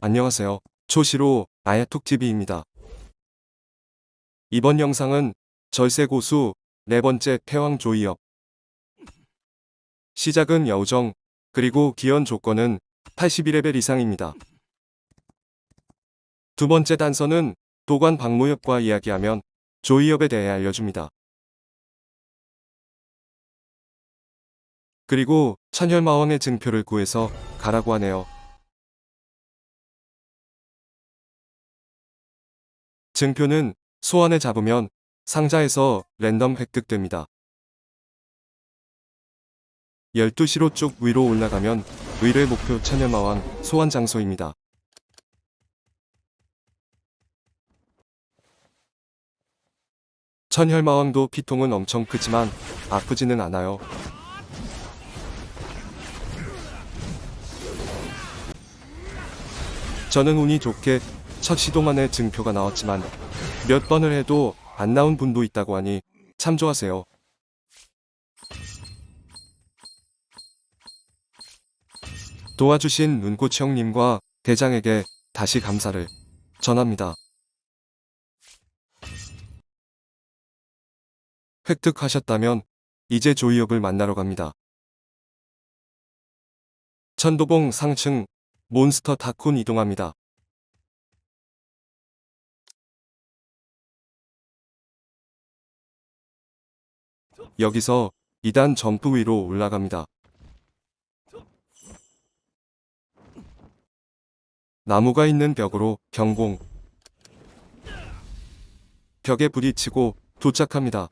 안녕하세요. 초시로 아야톡TV입니다. 이번 영상은 절세 고수 네 번째 패왕 조이업. 시작은 여우정, 그리고 기원 조건은 81레벨 이상입니다. 두 번째 단서는 도관 박무엽과 이야기하면 조이업에 대해 알려줍니다. 그리고 천혈마왕의 증표를 구해서 가라고 하네요. 증표는 소환에 잡으면 상자에서 랜덤 획득됩니다. 12시로 쭉 위로 올라가면 의뢰 목표 천연마왕 소환 장소입니다. 천혈마왕도 피통은 엄청 크지만 아프지는 않아요. 저는 운이 좋게 첫 시도만에 증표가 나왔지만 몇 번을 해도 안 나온 분도 있다고 하니 참조하세요. 도와주신 눈꽃 형님과 대장에게 다시 감사를 전합니다. 획득하셨다면 이제 조이업을 만나러 갑니다. 천도봉 상층 몬스터 타쿤 이동합니다. 여기서 2단 점프 위로 올라갑니다. 나무가 있는 벽으로 경공. 벽에 부딪히고 도착합니다.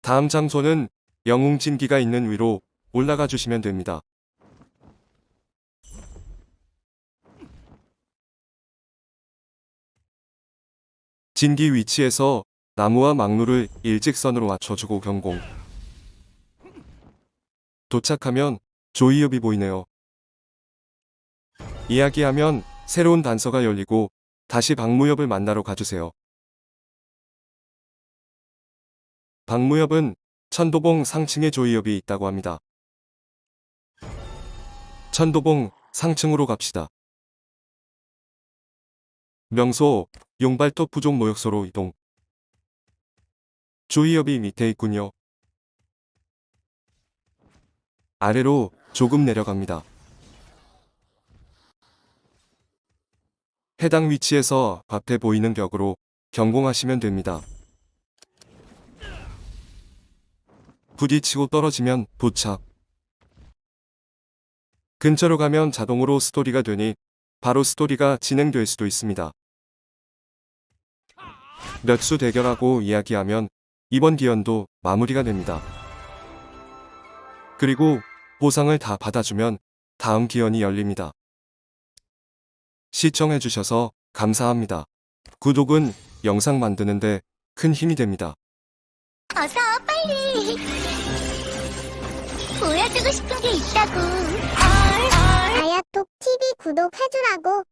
다음 장소는 영웅진기가 있는 위로 올라가 주시면 됩니다. 진기 위치에서 나무와 막루를 일직선으로 맞춰주고 경공. 도착하면 조이업이 보이네요. 이야기하면 새로운 단서가 열리고 다시 박무엽을 만나러 가주세요. 박무엽은 천도봉 상층에 조이업이 있다고 합니다. 천도봉 상층으로 갑시다. 명소 용발톱 부족 모욕소로 이동. 조이업이 밑에 있군요. 아래로 조금 내려갑니다. 해당 위치에서 앞에 보이는 벽으로 경공하시면 됩니다. 부딪히고 떨어지면 도착. 근처로 가면 자동으로 스토리가 되니 바로 스토리가 진행될 수도 있습니다. 몇 수 대결하고 이야기하면 이번 기연도 마무리가 됩니다. 그리고 보상을 다 받아주면 다음 기연이 열립니다. 시청해주셔서 감사합니다. 구독은 영상 만드는데 큰 힘이 됩니다. 어서 빨리 보여주고 싶은 게 있다고 아야톡 TV 구독해주라고